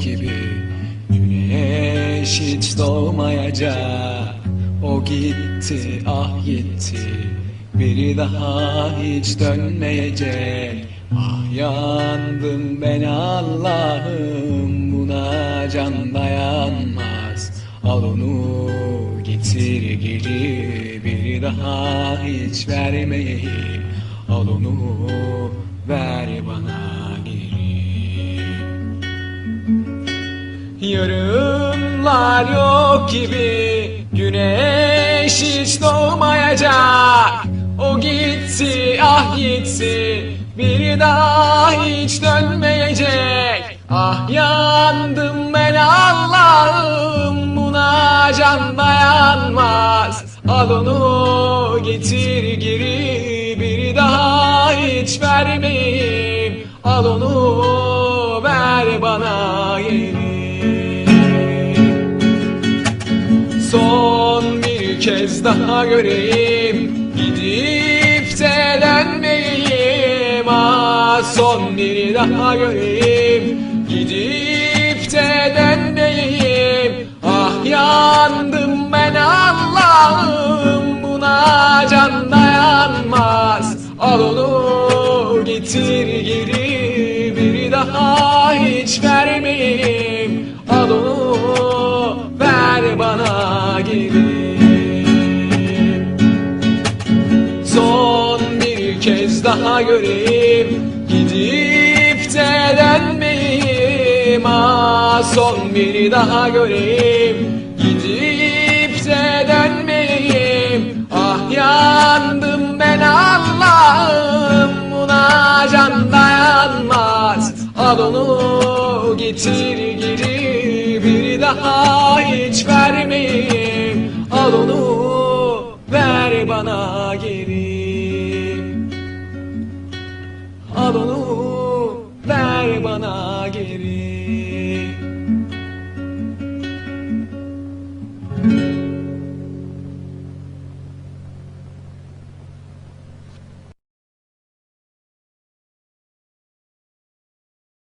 gibi Güneş hiç doğmayacak. O gitti ah gitti. Biri daha hiç dönmeyecek. Ah yandım ben Allah'ım. Buna can dayanmaz. Al onu getir geri. Biri daha hiç vermeyeyim Al onu ver bana Yarınlar yok gibi. Güneş hiç doğmayacak. O gitti ah gitti Bir daha hiç dönmeyecek. Ah yandım ben Allah'ım. Buna can dayanmaz. Al onu getir geri. Bir daha hiç vermeyeyim. Al onu ver bana geri kez daha göreyim. Gidip de dönmeyeyim Ah son bir daha göreyim. Gidip de dönmeyeyim Ah yandım ben Allah'ım. Buna can dayanmaz. Al onu getir geri Bir daha daha göreyim Gidip de dönmeyeyim Ah son bir daha göreyim Gidip de dönmeyeyim Ah yandım ben Allah'ım Buna can dayanmaz. Al onu getir geri Bir daha hiç vermeyeyim. Al onu ver bana geri